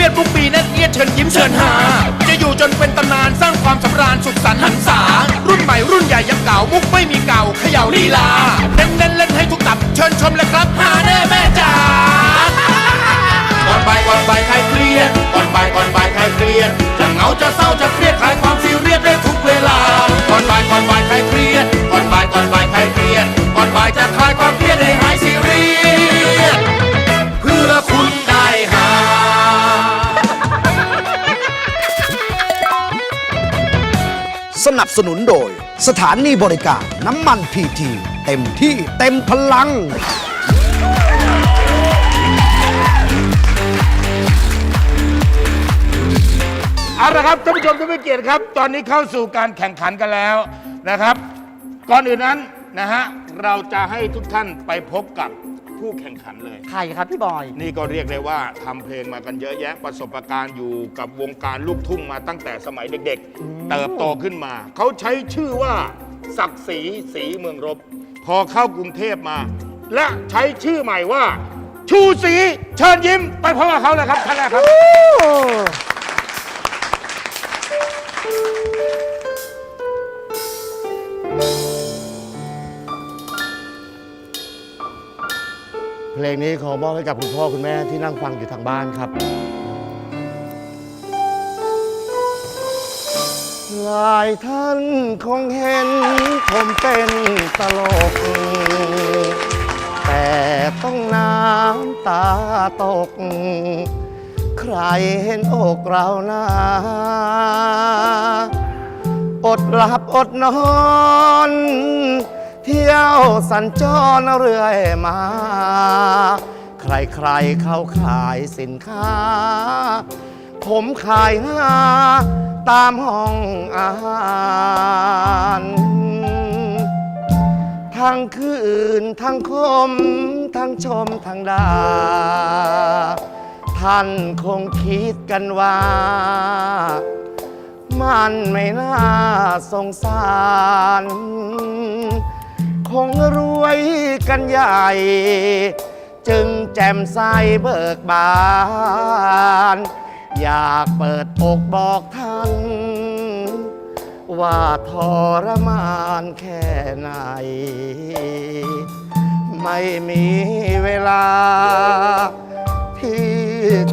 รเครียดทุกปีแนั่นเอียดเชิญยิ้มเชิญหา จะอยู่จนเป็นตำนานสร้างความสำราญสุขสันต์หันษา รุ่นใหม่รุ่นใหญ่ยังเก่ามุกไม่มีเก่าเขย่าลีลาเน้นเล่นเล่นให้ทุกตับ เชิญชมเลยครับหาแน่แม่จ๋าก่อนบ่ายก่อนบ่ายใครเครียดก่อนบ่ายก่อนบ่ายใครเครียดจะเหงาจะเศร้าจะเครียดคลายความซีเรียสได้ทุกเวลาก่อนบ่ายก่อนบ่ายใครเครียดก่อนบ่ายก่อนบ่าย นับสนุนโดย สถานีบริการน้ำมันพีที เต็มที่เต็มพลัง เอาละครับท่านผู้ชมทุกท่านเกียรติครับ ตอนนี้เข้าสู่การแข่งขันกันแล้วนะครับ ก่อนอื่นนั้นนะฮะเราจะให้ทุกท่านไปพบกับ ผู้แข่งขันเลย ใครครับพี่บอย นี่ก็เรียกได้ว่าทำเพลงมากันเยอะแยะประสบการณ์อยู่กับวงการลูกทุ่งมาตั้งแต่สมัยเด็กๆ เติบโตขึ้นมา เขาใช้ชื่อว่า ศักดิ์ศรีศรีเมืองรบ พอเข้ากรุงเทพมา และใช้ชื่อใหม่ว่า ชูศรีเชิญยิ้ม ไปพบกับเขาเลยครับท่านแรกครับ เพลงนี้ขอมอบให้กับคุณพ่อคุณแม่ที่นั่งฟังอยู่ทางบ้านครับ หลายท่านคงเห็นผมเป็นตลก แต่ต้องน้ำตาตก ใครเห็นอกเราหน้าอดหลับอดนอน ที่ยวสัญจรเรื่อยมา ใครๆเขาขายสินค้า ผมขายหาตามห้องอาหารทั้งคืนทั้งคม ทั้งชมทั้งดา ท่านคงคิดกันว่า มันไม่น่าสงสาร คงรวยกันใหญ่ จึงแจ่มใสเบิกบาน อยากเปิดอกบอกท่านว่าทรมานแค่ไหน ไม่มีเวลา ที่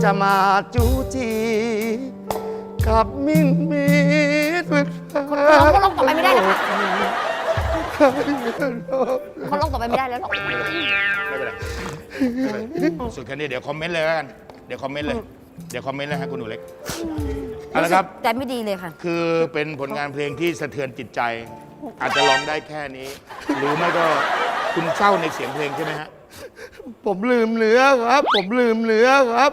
จะมาจูจีกับมินมีดเขาลงต่อไปไม่ได้แล้วค่ะ เขาลงต่อไปไม่ได้แล้วหรอกไม่เป็นไรไม่เป็นไรสุดแค่นี้เดี๋ยวคอมเมนต์เลยแล้วกัน เดี๋ยวคอมเมนต์เลย เดี๋ยวคอมเมนต์เลยฮะคุณหนูเล็กเอาละครับ แต่ไม่ดีเลยค่ะ คือเป็นผลงานเพลงที่สะเทือนจิตใจ อาจจะร้องได้แค่นี้ หรือไม่ก็คุณเศร้าในเสียงเพลงใช่ไหมฮะ ผมลืมเนื้อครับ ผมลืมเนื้อครับ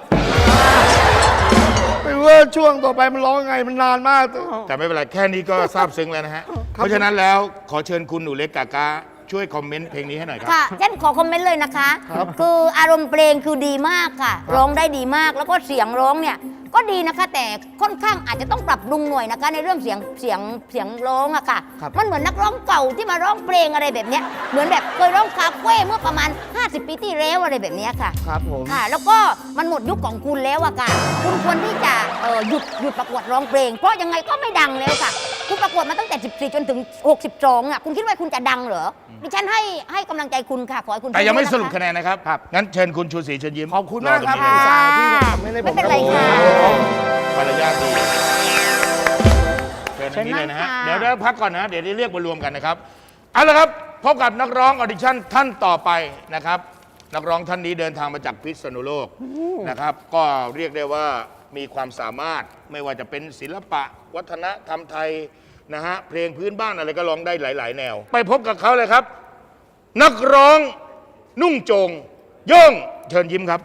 ไม่ว่าช่วงต่อไปมันร้องไงมันนานมากแต่ไม่เป็นไรแค่นี้ก็ซาบซึ้งแล้วนะฮะ เพราะฉะนั้นแล้วขอเชิญคุณหนูเล็กกากาช่วยคอมเมนต์เพลงนี้ให้หน่อยครับ ค่ะฉันขอคอมเมนต์เลยนะคะคืออารมณ์เพลงคือดีมากค่ะ ร้องได้ดีมากแล้วก็เสียงร้องเนี่ย ก็ดีนะคะ แต่ค่อนข้างอาจจะต้องปรับปรุงหน่อยนะคะ ในเรื่องเสียงเสียงเสียงร้องอะค่ะ ครับ มันเหมือนนักร้องเก่าที่มาร้องเพลงอะไรแบบเนี้ยเหมือนแบบเคยร้องคาเฟ่เมื่อประมาณ 50 ปีที่แล้วอะไรแบบเนี้ยค่ะ ครับผม ค่ะ แล้วก็มันหมดยุคของคุณแล้วอะค่ะ คุณควรที่จะเอ่อหยุดหยุดประกวดร้องเพลง เพราะยังไงก็ไม่ดังแล้วค่ะ คุณประกวดมาตั้งแต่ 14 จนถึง 62อะคุณคิดว่าคุณจะดังเหรอ ดิฉันให้ให้กำลังใจคุณค่ะ ขอให้คุณแต่ยังไม่สู้สๆรุปนะคะคะแนนนะครับ งั้นเชิญคุณชูศรีเชิญยิ้มขอบคุณมากครับอตงนี้เลยค่ะที่ทำให้ได้ผมไม่เป็นไรค่ะ มารยาทดีเชิญทางนี้เลยนะฮะเชิญนั่งค่ะเดี๋ยวเดี๋ยวพักก่อนนะ เดี๋ยวได้เรียกมารวมกันนะครับ เอาละครับ พบกับนักร้องออดิชั่นท่านต่อไปนะครับ นักร้องท่านนี้เดินทางมาจากพิษณุโลกนะครับ ก็เรียกได้ว่ามีความสามารถไม่ว่าจะเป็นศิลปะ วัฒนธรรมไทย นะฮะเพลงพื้นบ้านอะไรก็ร้องได้หลาย ๆ แนว ไปพบกับเขาเลยครับ นักร้องนุ่งโจงโย่งเชิญยิ้มครับ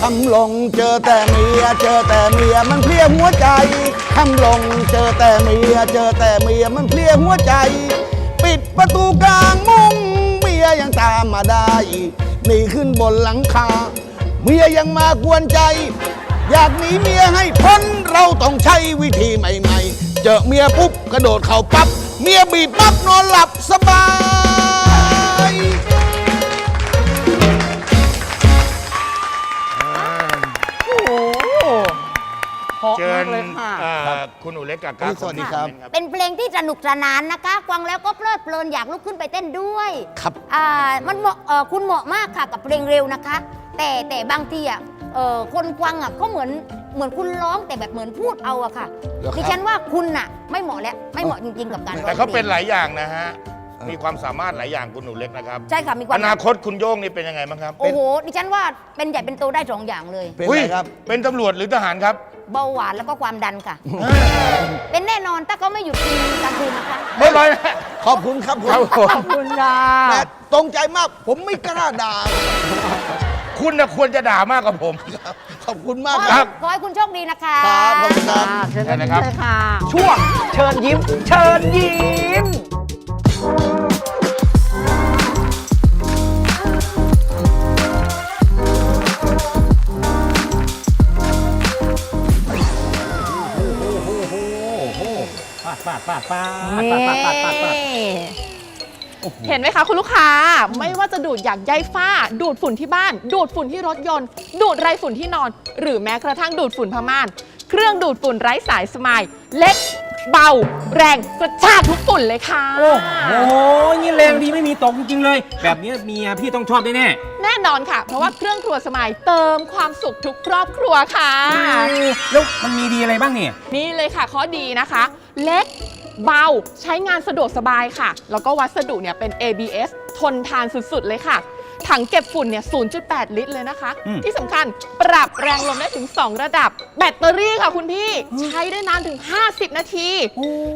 คำลงเจอแต่เมียเจอแต่เมียมันเพลียหัวใจ คำลงเจอแต่เมียเจอแต่เมียมันเพลียหัวใจ ปิดประตูกลางมุ้งเมียยังตามมาได้หนีขึ้นบนหลังคา เมียยังมากวนใจ อยากหนีเมียให้พ้นเราต้องใช้วิธีใหม่ๆ เจอเมียปุ๊บกระโดดเข่าปั๊บเมียบีบปั๊บนอนหลับสบาย ราะเชิมาญกเลยค่ะเอ่อคุณหนูเล็กกับก้าสวัสดีครับ เป็นเพลงที่สนุกสนานนะคะฟังแล้วก็เพลิดเพลินอยากลุกขึ้นไปเต้นด้วยครับ อ่ามันเหมาะเอ่อคุณเหมาะมากค่ะกับเพลงเร็วนะคะ แต่แต่บางทีอะเอ่อคนฟังอะก็เหมือนเหมือนคุณร้องแต่แบบเหมือนพูดเอาอะค่ะเหรอครับ ดิฉันว่าคุณน่ะ ไม่เหมาะแล้วไม่เหมาะจริง ๆ กับการร้องแต่เขาเป็นพลงหลายอย่างนะฮะ มีความสามารถหลายอย่างคุณหนูเล็กนะครับ ใช่ค่ะมีควาอมนาคตคุณโย่งนี่เป็นยังไงบ้างครับโอ้โหดิฉันว่าเป็นใหญ่เป็นโตได้สองอย่างเลย เป็นอุ้ยไรครับ เป็นตำรวจหรือทหารครับ เบาหวานแล้วก็ความดันค่ะ เป็นแน่นอนถ้าเขาไม่หยุดกินกลางคืนนะคะไม่ร้อยนะขอบคุณครับผมครับผม ขอบคุณค่ะ แต่ตรงใจมากผมไม่กล้าด่าคุณนะควรจะด่ามากกว่าผมขอบคุณมากขอคให้รับ ขอให้คุณโชคดีนะคะ ครับขอบคุณครับอ่าเชิญกันได้นะครับเลยค่ะช่วงเชิญยิ้ม เชิญยิ้มาดปาดปาดปาดนี่ปาดปาดปาดปาดเห็นไหมคะคุณลูกค้าไม่ว่าจะดูดอยากใยฝ้า ดูดฝุ่นที่บ้าน ดูดฝุ่นที่รถยนต์ ดูดไรฝุ่นที่นอน หรือแม้กระทั่งดูดฝุ่นพม่าน เครื่องดูดฝุ่นไร้สายสมายเล็ก เบา แรงกระชากทุกฝุ่นเลยค่ะ โอ้โหนี่แรงดีไม่มีตกจริงๆเลย แบบนี้เมียพี่ต้องชอบแน่แน่นอนค่ะ เพราะว่าเครื่องครัวสมายเติมความสุขทุกครอบครัวค่ะ ๆแล้วมันมีดีอะไรบ้างเนี่ย นี่เลยค่ะข้อดีนะคะ เล็กเบาใช้งานสะดวกสบายค่ะ แล้วก็วัสดุเนี่ยเป็น ABS ทนทานสุดๆเลยค่ะ ถังเก็บฝุ่นเนี่ย 0.8 ลิตรเลยนะคะ อืม ที่สำคัญปรับแรงลมได้ถึง 2 ระดับ แบตเตอรี่ค่ะคุณพี่ ใช้ได้นานถึง 50 นาที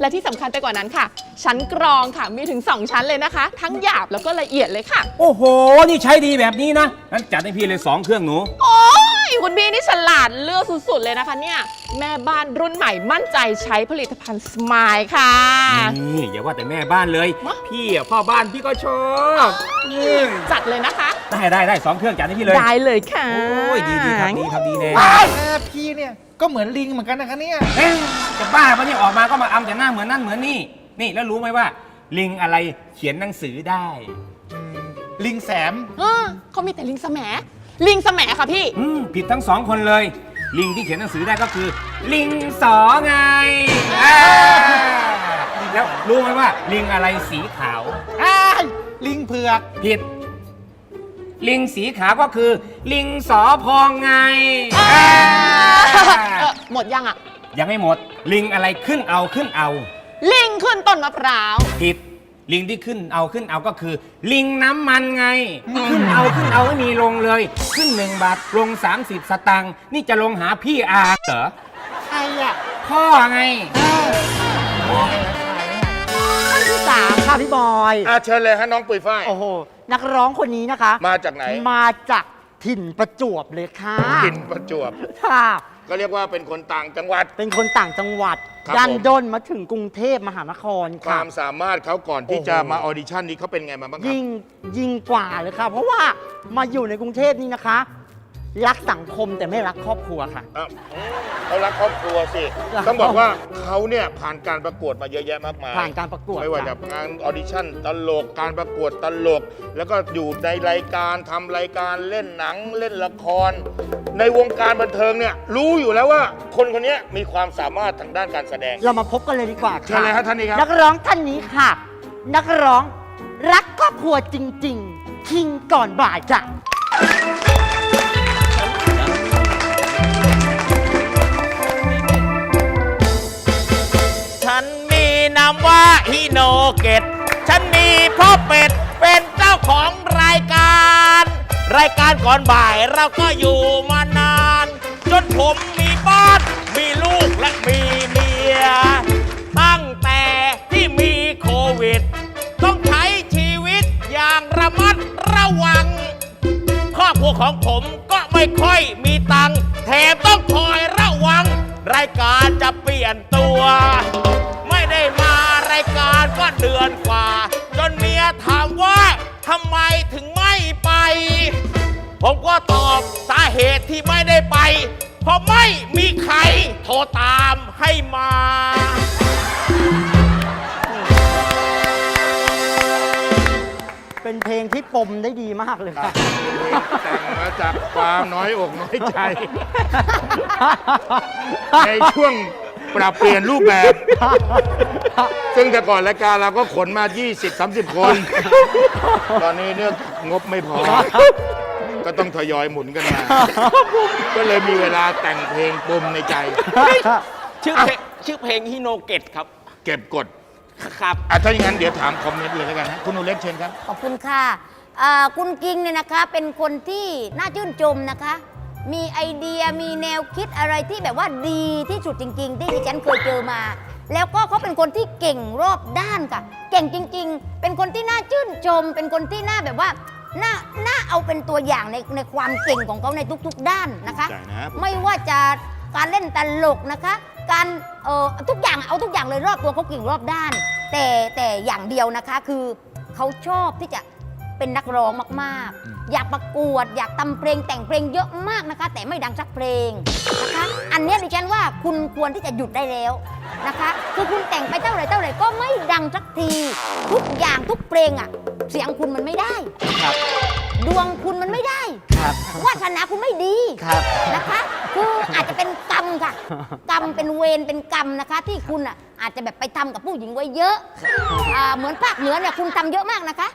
และที่สำคัญไปกว่านั้นค่ะ ชั้นกรองค่ะมีถึง 2 ชั้นเลยนะคะ ทั้งหยาบแล้วก็ละเอียดเลยค่ะ โอ้โห นี่ใช้ดีแบบนี้นะ งั้นจัดให้พี่เลยสองเครื่องหนู โอ้ยคุณพี่นี่ฉลาดเลื อกสุดๆ เลยนะคะเนี่ย แม่บ้านรุ่นใหม่มั่นใจใช้ผลิตภัณฑ์สมายค่ะ นี่อย่าว่าแต่แม่บ้านเลยวะพี่อะพ่อบ้านพี่ก็ชอบนี่จัดเลยนะคะ ได้ได้ได้สองเครื่องจัดให้พี่เลย ได้เลยค่ะ โอ้ยดีดีครับดีครับดีแน่แม่พี่เนี่ยก็เหมือนลิงเหมือนกันนะคะเนี่ย เอ๊ะจะบ้าปะเนี่ยออกมาก็มาอำแต่หน้าเหมือนนั่นเหมือนนี่ นี่แล้วรู้ไหมว่า ลิงอะไรเขียนหนังสือได้ ลิงแสม เออเขามีแต่ลิงสแหมลิงสแหมค่ะพี่ อืมผิดทั้งสองคนเลย ลิงที่เขียนหนังสือได้ก็คือ ลิงสอไงอ่าแล้วรู้ไหมว่า ลิงอะไรสีขาว อ้ายลิงเผือก ผิด ลิงสีขาวก็คือ ลิงสอพองไงอ่าเออหมดยังอะ ยังไม่หมด ลิงอะไรขึ้นเอาขึ้นเอา ลิงขึ้นต้นมะพร้าว ผิด ลิงที่ขึ้นเอาขึ้นเอาก็คือ ลิงน้ำมันไง ขึ้นเอาขึ้นเอาไม่มีลงเลย ขึ้นหนึ่งบาทลง 30 สตังค์นี่จะลงหาพี่อาเหรอใครอะพ่อไงท่านที่สามค่ะพี่บอย อาเชิญเลยฮะน้องปุยฝ้าย โอ้โห นักร้องคนนี้นะคะ มาจากไหน มาจากถิ่นประจวบเลยค่ะ กินประจวบ ค่ะ ก็เรียกว่าเป็นคนต่างจังหวัด เป็นคนต่างจังหวัด ครับดันผม ด้นมาถึงกรุงเทพมหานครคค่ะ วามสามารถเขาก่อนที่จะมาออดิชั่นนี้เขาเป็นไงมาบ้างครับ ยิ่งยิ่งกว่าเลยค่ะ เพราะว่ามาอยู่ในกรุงเทพนี่นะคะ รักสังคมแต่ไม่รักครอบครัวค่ะ อะเขารักครอบครัวสิ รักต้องบอกว่าเขาเนี่ยผ่านการประกวดมาเยอะแยะมากมายผ่านการประกวดไม่ว่าจะค่ะงานออดิชั่นตลก การประกวดตลก แล้วก็อยู่ในรายการทำรายการเล่นหนังเล่นละคร ในวงการบันเทิงเนี่ยรู้อยู่แล้วว่า คนคนนี้มีความสามารถทางด้านการแสดง เรามาพบกันเลยดีกว่าเชิญเลยครับท่านนี้ครับ นักร้องท่านนี้ค่ะ นักร้องรักครอบครัวจริง ๆ คิงก่อนบ่ายจ้ะ นามว่าฮิโนเกตฉันมีพ่อเป็ดเป็นเจ้าของรายการ รายการก่อนบ่ายเราก็อยู่มานาน จนผมมีบ้าน มีลูกและมีเมีย ตั้งแต่ที่มีโควิด ต้องใช้ชีวิตอย่างระมัดระวัง ครอบครัวของผมก็ไม่ค่อยมีตังค์แถมต้องคอยระวัง รายการจะเปลี่ยนตัว เดือนกว่า จนเมียถามว่าทำไมถึงไม่ไป ผมก็ตอบสาเหตุที่ไม่ได้ไป เพเพราะไม่มีใครโทรตามให้มาเป็นเพลงที่ปมได้ดีมากเลยค่ะแต่งมาจากความน้อยอกน้อยใจ ในช่วง ปรับเปลี่ยนรูปแบบ ซึ่งแต่ก่อนรายการเราก็ขนมา 20-30 คน ตอนนี้เนี่ยงบไม่พอ ก็ต้องทยอยหมุนกันมา ก็เลยมีเวลาแต่งเพลงปมในใจ ชื่อเพลงชื่อเพลงฮิโนเกตครับ เก็บกดครับ อะถ้าอย่างนั้นเดี๋ยวถามคอมเมนต์เลยแล้วกันฮะคุณหนูเล็กเชิญครับ ขอบคุณค่ะอ่าคุณกิงเนี่ยนะคะเป็นคนที่น่าชื่นชมนะคะ มีไอเดียมีแนวคิดอะไรที่แบบว่าดีที่สุดจริง ๆ ที่ดิฉันเคยเจอมา แล้วก็เขาเป็นคนที่เก่งรอบด้านค่ะ เก่งจริง ๆ เป็นคนที่น่าชื่นชม เป็นคนที่น่าแบบว่าน่าน่าเอาเป็นตัวอย่างในในความเก่งของเขาในทุกๆ ด้านนะคะใจนะไม่ว่าจะการเล่นตลกนะคะ การเอ่อทุกอย่างเอาทุกอย่างเลยรอบตัวเขาเก่งรอบด้าน แต่แต่อย่างเดียวนะคะคือเขาชอบที่จะ เป็นนักร้องมากๆ อยากประกวด อยากทำเพลงแต่งเพลงเยอะมากนะคะ แต่ไม่ดังสักเพลงนะคะ อันเนี้ยดิฉันว่าคุณควรที่จะหยุดได้แล้วนะคะ คือคุณแต่งไปเท่าไหร่เท่าไหร่ก็ไม่ดังสักที ทุกอย่างทุกเพลงอะเสียงคุณมันไม่ได้ ครับ ดวงคุณมันไม่ได้ครับ วาสนาคุณไม่ดีครับนะคะ คืออาจจะเป็นกรรมค่ะ กรรมเป็นเวรเป็นกรรมนะคะ ที่คุณอะอาจจะแบบไปทำกับผู้หญิงไว้เยอะอ่าเหมือนภาคเหนือเนี่ยคุณทำเยอะมากนะคะ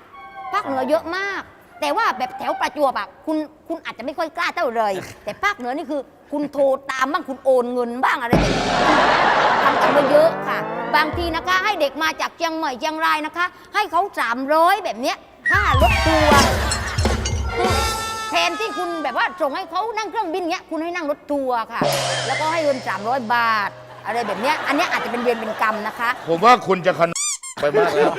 ภาคเหนือเยอะมาก แต่ว่าแบบแถวประจวบอะคุณคุณอาจจะไม่ค่อยกล้าเท่าเลย แต่ภาคเหนือนี่คือ คุณโทรตามบ้างคุณโอนเงินบ้างอะไรแบบนี้ทำกันไว้เยอะค่ะ บางทีนะคะ ให้เด็กมาจากเชียงใหม่เชียงรายนะคะ ให้เขา300แบบเนี้ยค่ารถทัวร์คือแทนที่คุณแบบว่าส่งให้เขานั่งเครื่องบินเงี้ยคุณให้นั่งรถทัวร์ค่ะ แล้วก็ให้เงิน300 บาท อะไรแบบเนี้ยอันเนี้ยอาจจะเป็นเวรเป็นกรรมนะคะ ผมว่าคุณจะขนไปมากแล้ว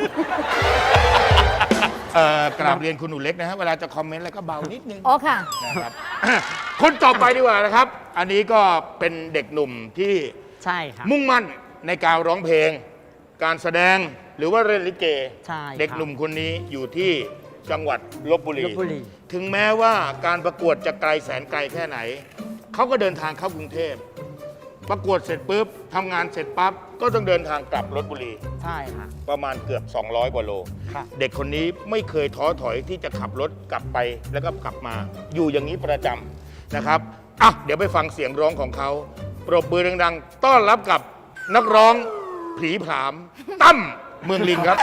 เอ่อกราบเรียนคุณหนูเล็กนะฮะเวลาจะคอมเมนต์อะไรก็เบานิดนึงอ๋อค่ะ นะครับ คนต่อไปดีกว่านะครับ อันนี้ก็เป็นเด็กหนุ่มที่ใช่ค่ะมุ่งมั่นในการร้องเพลง การแสดงหรือว่าเล่นลิเก ใช่ครับเด็กหนุ่มคนนี้อยู่ที่จังหวัดลบบุรี ลพบุรี ถึงแม้ว่าการประกวดจะไกลแสนไกลแค่ไหน เขาก็เดินทางเข้ากรุงเทพ ประกวดเสร็จปุ๊บทำงานเสร็จปั๊บก็ต้องเดินทางกลับลบบุรี ใช่ค่ะ ประมาณเกือบ 200กว่าโลครับเด็กคนนี้ไม่เคยท้อถอยที่จะขับรถกลับไปแล้วก็กลับมา อยู่อย่างนี้ประจำนะครับอะเดี๋ยวไปฟังเสียงร้องของเขาปรบมือดังๆ ต้อนรับกับนักร้องผีผาม ตั้มเมืองลิงครับ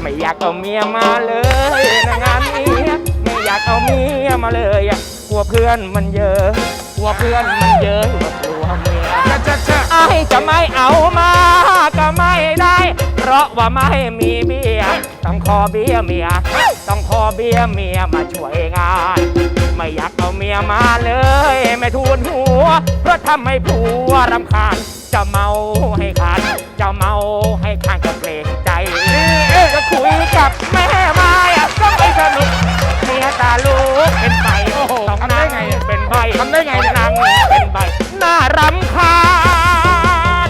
ไม่อยากเอาเมียมาเลยนะงานนี้ไม่อยากเอาเมียมาเลยอะกลัวเพื่อนมันเยอะกลัวเพื่อนมันเยอะกลัวเมียไอจะไม่เอามาก็ไม่ได้ เพราะว่าไม่มีเบียต้องขอเบียเมีย ต้องขอเบียเมียมาช่วยงาน ไม่อยากเอาเมียมาเลย ไม่ทูนหัว เพราะทำให้ผัวรำคาญ จะเมาให้ขาดจะเมาให้ข้างกับเกรงใจ จะคุยกับแม่ ตาลูกเป็นใบต้องนั่งเป็นใบทำได้ไงนั่งเป็นใบน่ารำคาญ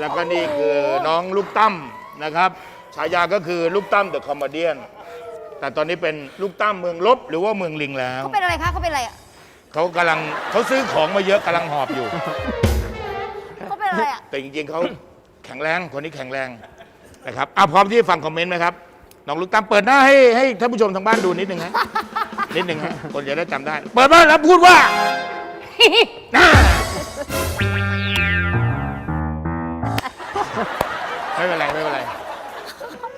แล้วก็นี่คือน้องลูกตั้มนะครับฉายาก็คือลูกตั้มเดอะคอมเมเดียนแต่ตอนนี้เป็นลูกตั้มเมืองลบหรือว่าเมืองลิงแล้ว เขาเป็นอะไรคะเขาเป็นอะไรอะเขากำลังเขาซื้อของมาเยอะกำลังหอบอยู่ เขาเป็นอะไรอะ แต่จริงๆเขา แข็งแรงคนนี้แข็งแรงนะครับอะพร้อมที่ฟังคอมเมนต์ไหมครับน้องลูกตั้มเปิดหน้าให้ให้ท่านผู้ชมทางบ้านดูนิดนึงฮะนิดนึงฮะคนจะได้จำได้ เปิดมาแล้วพูดว่า น่าไม่เป็นไรไม่เป็นไร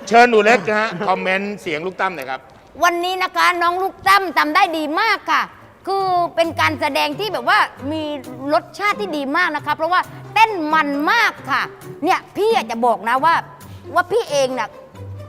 เชิญหนูเล็กนะฮะคอมเมนต์เสียงลูกตั้มหน่อยครับ วันนี้นะคะน้องลูกตั้มทำได้ดีมากค่ะ คือเป็นการแสดงที่แบบว่ามีรสชาติที่ดีมากนะคะเพราะว่าเต้นมันมากค่ะ เนี่ยพี่อยากจะบอกนะว่าว่าพี่เองน่ะ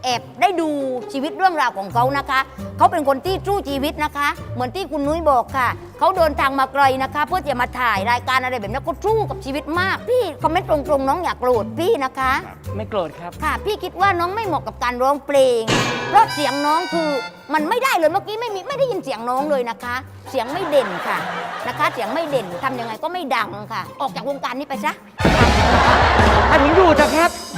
แอบได้ดูชีวิตเรื่องราวของเขานะคะ เขาเป็นคนที่สู้ชีวิตนะคะ เหมือนที่คุณนุ้ยบอกค่ะ เขาเดินทางมาไกลนะคะ เพื่อจะมาถ่ายรายการอะไรแบบนี้เขาสู้กับชีวิตมาก พี่คอมเมนต์ตรงๆน้องอยากโกรธพี่นะคะ ไม่โกรธครับ ค่ะ พี่คิดว่าน้องไม่เหมาะกับการร้องเพลง เพราะเสียงน้องคือมันไม่ได้เลยเมื่อกี้ไม่มีไม่ได้ยินเสียงน้องเลยนะคะ เสียงไม่เด่นค่ะนะคะ เสียงไม่เด่นทำยังไงก็ไม่ดังค่ะ ออกจากวงการนี้ไปซะ ถ้าถึงอยู่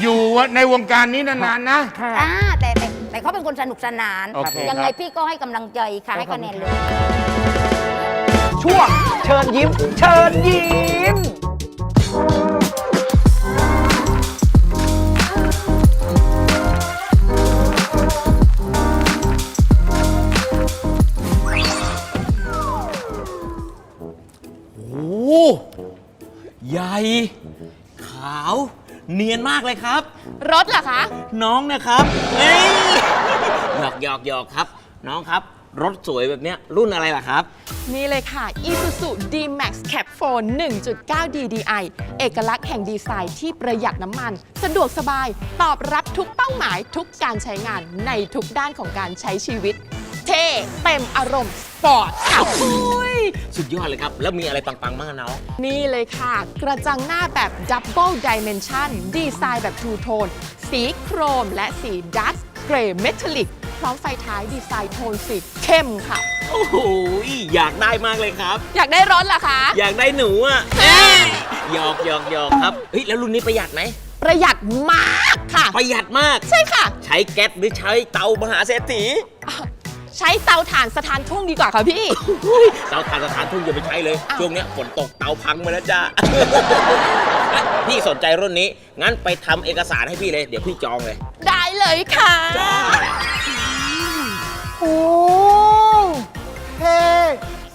อยู่ในวงการนี้นานๆนะ อ่าแต่แต่แต่เขาเป็นคนสนุกสนาน โอเคยังไงครับ พี่ก็ให้กำลังใจค่ะ ให้คะแนนเลย ช่วงเชิญยิ้ม เชิญยิ้ม โอ้โหใหญ่ขาว เนียนมากเลยครับ รถเหรอคะ น้องนะครับเอ้ยหยอกหยอกหยอกครับ น้องครับ รถสวยแบบเนี้ยรุ่นอะไรล่ะครับ นี่เลยค่ะ Isuzu D-Max Cap 4 1.9 DDI เอกลักษณ์แห่งดีไซน์ที่ประหยัดน้ำมัน สะดวกสบาย ตอบรับทุกเป้าหมายทุกการใช้งานในทุกด้านของการใช้ชีวิต เท่เต็มอารมณ์สปอร์ตค่ะอุ้ยสุดยอดเลยครับ แล้วมีอะไรปังๆบ้างอะน้องนี่เลยค่ะ กระจังหน้าแบบ Double Dimension ดีไซน์แบบ Two Tone สีโครมและสีดัสเกรย์เมทัลลิก พร้อมไฟท้ายดีไซน์โทนสีเข้มค่ะ โอ้โหอยากได้มากเลยครับ อยากได้รถเหรอคะ อยากได้หนูอะเอ้ยหยอกหยอกหยอกครับเฮ้ยแล้วรุ่นนี้ประหยัดไหมประหยัดมากค่ะ ประหยัดมาก ใช่ค่ะ ใช้แก๊สหรือใช้เตามหาเศรษฐี ใช้เตาถ่านสถานทุ่งดีกว่าค่ะพี่ เตาถ่านสถานทุ่งอย่าไปใช้เลย อ้าว ช่วงเนี้ยฝนตกเตาพังมาแล้วจ้า พี่สนใจรุ่นนี้ งั้นไปทำเอกสารให้พี่เลย เดี๋ยวพี่จองเลย ได้เลยค่ะ โอ้เท่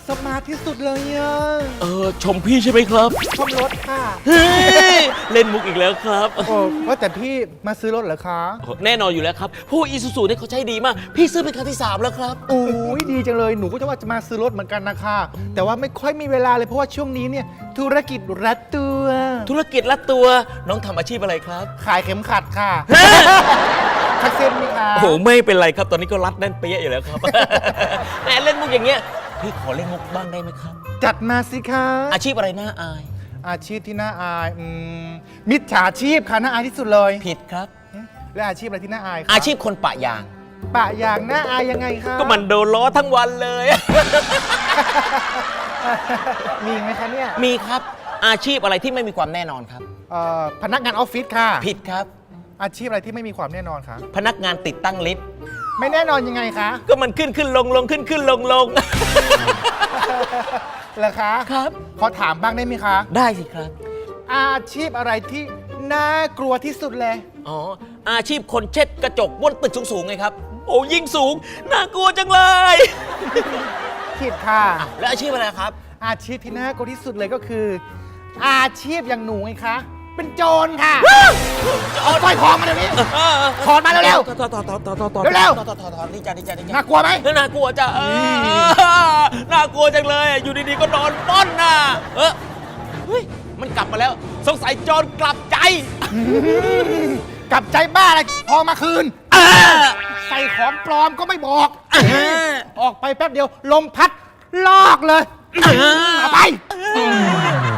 สมาร์ทที่สุดเลยอะเออชมพี่ใช่ไหมครับชมรถค่ะ เฮ้ยเล่นมุกอีกแล้วครับโอ้ว่าแต่พี่มาซื้อรถเหรอคะแน่นอนอยู่แล้วครับผู้อีซูซูเนี่ยเขาใช้ดีมาก พี่ซื้อเป็นครั้งที่3แล้วครับโอ้ยดีจังเลยหนูก็จะว่าจะมาซื้อรถเหมือนกันนะคะ แต่ว่าไม่ค่อยมีเวลาเลยเพราะว่าช่วงนี้เนี่ยธุรกิจรัดตัว ธุรกิจลัดตัวน้องทำอาชีพอะไรครับ ขายเข็มขัดค่ะคัดเส้นไหมคะโอ้โหไม่เป็นไรครับตอนนี้ก็รัดแน่นเปี้ยอยู่แล้วครับแหมเล่นมุกอย่างเงี้ย พี่ขอเล่นมุกบ้างได้ไหมครับ จัดมาสิคะอาชีพอะไรน่าอาย อาชีพที่น่าอายอืมมิจฉาชีพค่ะน่าอายที่สุดเลยผิดครับเอ๊ะและอาชีพอะไรที่น่าอายคะอาชีพคนปะยาง ปะอย่างน่าอายยังไงคะก็มันโดนล้อทั้งวันเลย มีไหมคะเนี่ยมีครับ อาชีพอะไรที่ไม่มีความแน่นอนครับ เอ่อพนักงานออฟฟิศค่ะ ผิดครับ อาชีพอะไรที่ไม่มีความแน่นอนคะพนักงานติดตั้งลิฟต์ ไม่แน่นอนยังไงคะก็มันขึ้นขึ้นลงลงขึ้นขึ้นลงลง เหรอคะครับ ขอถามบ้างได้ไหมคะ ได้สิครับ อาชีพอะไรที่น่ากลัวที่สุดเลย อ๋อ อาชีพคนเช็ดกระจกบนตึกสูงๆไงครับ โอ้ยิ่งสูง น่ากลัวจังเลย ผิดค่ะแล้วอาชีพอะไรครับ อาชีพที่น่ากลัวที่สุดเลยก็คือ อาชีพอย่างหนูไงคะ เป็นโจรค่ะเอาสร้อยคอมาเดี๋ยวนี้ถอดมาเร็วถอดถอดถอดถอดถอดถอดเร็วๆถอดถอดถอดถอดดีจ้าดีจ้าดีๆจ้าน่ากลัวไหมน่ากลัวจ้ะเออน่ากลัวจังเลย อยู่ดีๆก็โดนปล้นน่ะเออเฮ้ยมันกลับมาแล้ว สงสัยโจรกลับใจกลับใจบ้าอะไรพอมาคืนใส่ของปลอมก็ไม่บอกออกไปแป๊บเดียวลมพัดลอกเลย เอาไป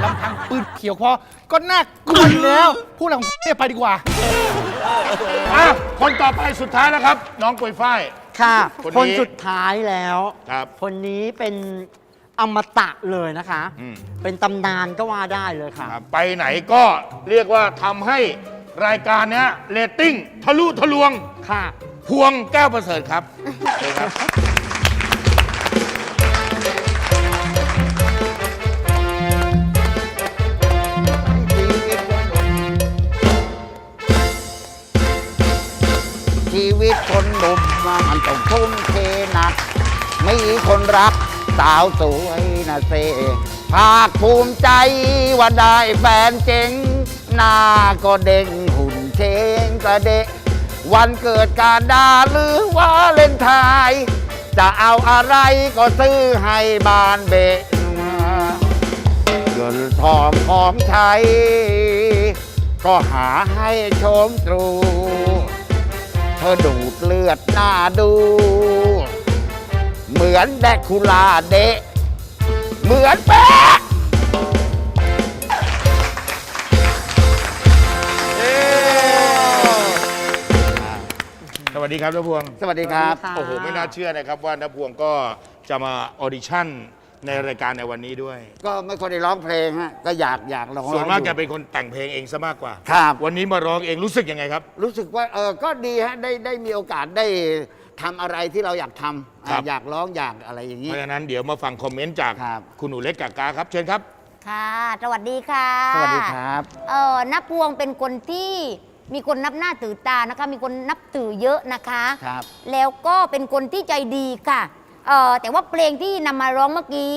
ลำพังปืนเขียวพอ ก็น่ากลัวอยู่แล้วพูดหลังเนี่ยไปดีกว่า อะคนต่อไปสุดท้ายแล้วครับ น้องปุยฝ้าย ค่ะ คนนี้คนสุดท้ายแล้ว ครับคนนี้เป็นอมตะเลยนะคะ อืม เป็นตำนานก็ว่าได้เลยค่ะครับไปไหนก็เรียกว่าทำให้รายการเนี้ยเรตติ้ง ทะลุทะลวง ค่ะ พวงแก้วประเสริฐครับเชิญครับ ชีวิตคนหนุ่มมันต้องทุ่มเทหนักมีคนรักสาวสวยนะเซภาคภูมิใจว่าได้แฟนเจ๋งหน้าก็เด้งหุ่นเชงกระเดะวันเกิดการดาหรือว่าเล่นไทยจะเอาอะไรก็ซื้อให้บานเบะเงินทองของใช้ ก็หาให้ชมตรู เธอดูดเลือดหน้าดู เหมือนแดกคูลาเดะเหมือนเป๊ะสวัสดีครับน้าพวง สวัสดีครับค่ะโอ้โห ไม่น่าเชื่อนะครับว่าน้าพวงก็จะมาออดิชั่น ในรายการในวันนี้ด้วย ก็ไม่ค่อยได้ร้องเพลงฮะก็อยากอยากร้องส่วนมากอยู่แกเป็นคนแต่งเพลงเองซะมากกว่า ครับ วันนี้มาร้องเองรู้สึกยังไงครับ รู้สึกว่าเออก็ดีฮะได้ได้มีโอกาสได้ทำอะไรที่เราอยากทำครับอะอยากร้องอยากอะไรอย่างเพนี้ ราะฉะนั้นเดี๋ยวมาฟังคอมเมนต์จากครับ คุณหนูเล็กกากาครับ เชิญครับ ค่ะ สวัสดีค่ะสวัสดีครับ เออนับพวงเป็นคนที่มีคนนับหน้าถือตานะคะ มีคนนับถือเยอะนะคะ ครับ แล้วก็เป็นคนที่ใจดีค่ะ เออแต่ว่าเพลงที่นำมาร้องเมื่อกี้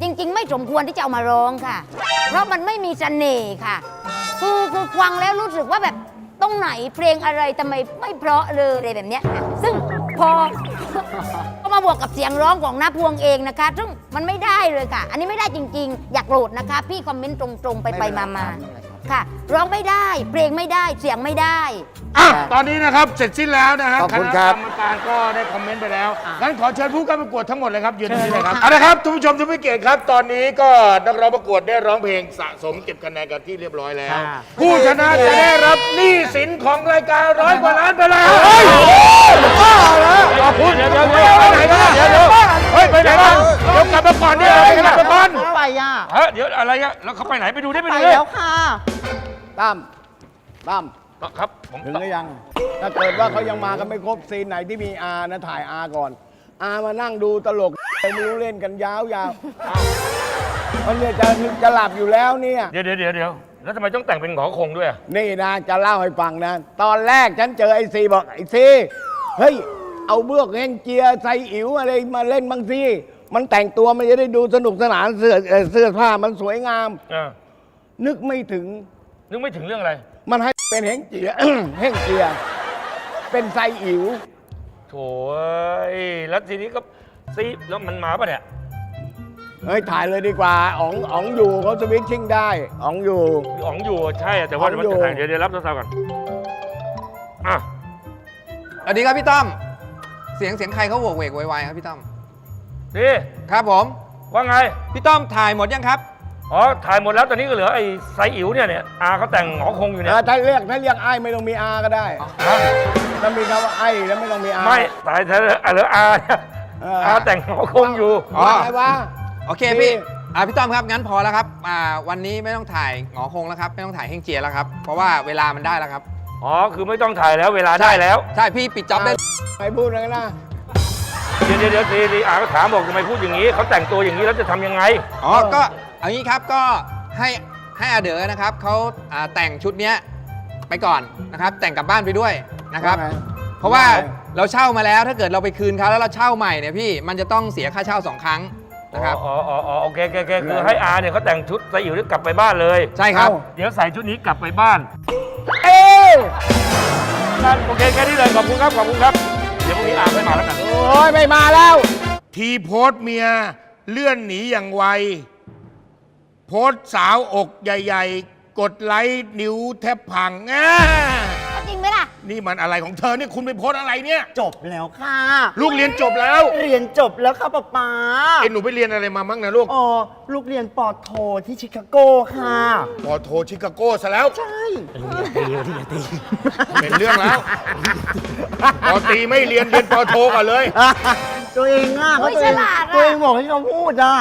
จริงๆ ไม่สมควรที่จะเอามาร้องค่ะ เพราะมันไม่มีเสน่ห์ค่ะ คือคือฟังแล้วรู้สึกว่าแบบตรงไหนเพลงอะไรทำไมไม่เพราะเลยอะไรแบบเนี้ยซึ่งพอ ก็มาบวกกับเสียงร้องของน้าพวงเองนะคะ ซึ่งมันไม่ได้เลยค่ะ อันนี้ไม่ได้จริงๆ อยากโกรธนะคะ พี่คอมเมนต์ตรงๆ ไปไปมามา ค่ะ ร้องไม่ได้ เพลงไม่ได้ เสียงไม่ได้ อะตอนนี้นะครับเสร็จสิ้นแล้วนะฮะขอบคคุณณะคกรับรรมการก็ได้คอมเมนต์ไปแล้วงั้นขอเชิญผู้เข้าประกวดทั้งหมดเลยครับยืนตรงนี้เลยครับเอาละครับทุกผู้ชมทุกผู้เกียรติครับ ตอนนี้ก็นักร้องประกวดได้ร้องเพลงสะสมเก็บคะแนนกันที่เรียบร้อยแล้ว ผู้ชนะจะได้รับหนี้สินของรายการร้อยกว่าล้านไปแล้วขอบคุณเดี๋ยวเดี๋ยวไปไหนกันเดี๋ยวเดี๋ยวเฮ้ยไปไหนกันเดี๋ยวกลับมาก่อนเนี่ยกลับมาก่อนไปอะ เฮ้ยเดี๋ยวอะไรอะแล้วเขาไปไหนไปดูได้ไปไปดูได้ แล้วค่ะ ตั้มตั้มครับผมถึงหรือยัง ถ้าเกิดว่าเขายังมากันไม่ครบซีนไหนที่มีอานะถ่ายอาก่อน อามานั่งดูตลกไม่รู้เล่นกันยาวๆมันเนี่ยจะจะหลับอยู่แล้วเนี่ยเดี๋ยวเดี๋ยวเดี๋ยวเดี๋ยวแล้วทำไมต้องแต่งเป็นหงอคงด้วยอะนี่นะจะเล่าให้ฟังนะ ตอนแรกฉันเจอไอซีบอกไอซีเฮ้ยเอาเบือกเฮงเจียใส่อิ๋วอะไรมาเล่นบางซีมันแต่งตัวมันจะได้ดูสนุกสนานเสื้อเอ่อเสื้อผ้ามันสวยงามเออนึกไม่ถึง นึกไม่ถึงเรื่องอะไร มันให้เป็นเฮงเจีย เฮงเจีย เป็นไซอิ๋วโถ่เอ้ยแล้วทีนี้ก็ซีแล้วมันมาปะเนี่ย เฮ้ยถ่ายเลยดีกว่าอ๋องอ๋องอยู่เขาสวิตชิ่งได้อ๋องอยู่ อ๋องอยู่ใช่อะแต่ว่าอ๋องมันอยู่ จะแต่งเดี๋ยวเดี๋ยวรับโทรศัพท์ก่อนอะสวัสดีครับพี่ต้อมเสียงเสียงใครเขาโหวกเวกโวยวายครับพี่ต้อมดีครับผม ว่าไง พี่ต้อมถ่ายหมดยังครับ อ๋อ ถ่ายหมดแล้วตอนนี้ก็เหลือไอ้ไซอิ๋วเนี่ยเนี่ยอาเขาแต่งหงอคงอยู่เอเนี่ยอถ้าเรียกถ้าเรียกไอ้ไม่ต้องมีอาก็ได้ฮะถ้ามีคำว่าไอ้แล้วไม่ต้องมีอาไม่ตายแท้เลยอะเหลืออาเนี่ยเอออาแต่งหงอคงอยู่ อ๋อว่าไงวะ โอเคพี่พี่ อ่าพี่ต้อมครับงั้นพอแล้วครับ อ่าวันนี้ไม่ต้องถ่ายหงอคงแล้วครับ ไม่ต้องถ่ายเฮงเจียแล้วครับ เพราะว่าเวลามันได้แล้วครับ อ๋อ คือไม่ต้องถ่ายแล้วเวลาได้แล้ว ใช่พี่ปิดจ็อบได้ใครพูดนะนะเดี๋ยวเดี๋ยวเดี๋ยวทีทีอาก็ถามบอกทำไมพูดอย่างนี้ เขาแต่งตัวอย่างนี้แล้วจะทำยังไง อ๋อ ก็ เอางี้ครับก็ให้ให้อาเด๋อนะครับเขาอ่าแต่งชุดเนี้ยไปก่อนนะครับ แต่งกลับบ้านไปด้วยนะครับ ว่าไงเพราะว่าว่าไง เราเช่ามาแล้วถ้าเกิดเราไปคืนเขาแล้วเราเช่าใหม่เนี่ยพี่มันจะต้องเสียค่าเช่าสองครั้งนะครับ อ๋ออ๋ออ๋อโอเคโอเคโอเคคือให้อาเนี่ยเขาแต่งชุดไซอิ๋วแล้วกลับไปบ้านเลย ใช่ครับ เดี๋ยวใส่ชุดนี้กลับไปบ้าน เอ้ยนั่นโอเคแค่นี้เลยขอบคุณครับขอบคุณครับ เดี๋ยวพรุ่งนี้อาไม่มาแล้วกัน โอ้ยไม่มาแล้ว ทีโพสต์เมียเลื่อนหนีอย่างไว โพสต์สาวอกใหญ่ ๆ กดไลค์นิ้วแทบพังอ่าจริงไหมล่ะ นี่มันอะไรของเธอเนี่ยคุณไปโพสต์อะไรเนี่ย จบแล้วค่ะ ลูกเรียนจบแล้ว เรียนจบแล้วค่ะป๊าป๊าเอ็นหนูไปเรียนอะไรมามั่งนะลูกอ๋อลูกเรียนปอโทที่ชิคาโกค่ะ พอโทรชิคาโก้ซะแล้ว ใช่ เป็นเรื่องแล้วพอตีไม่เรียนเรียนปอโทก่อนเลย ตัวเองอะเฮ้ยตัวเองฉลาดอะ ตัวเองบอกให้เขาพูดอะ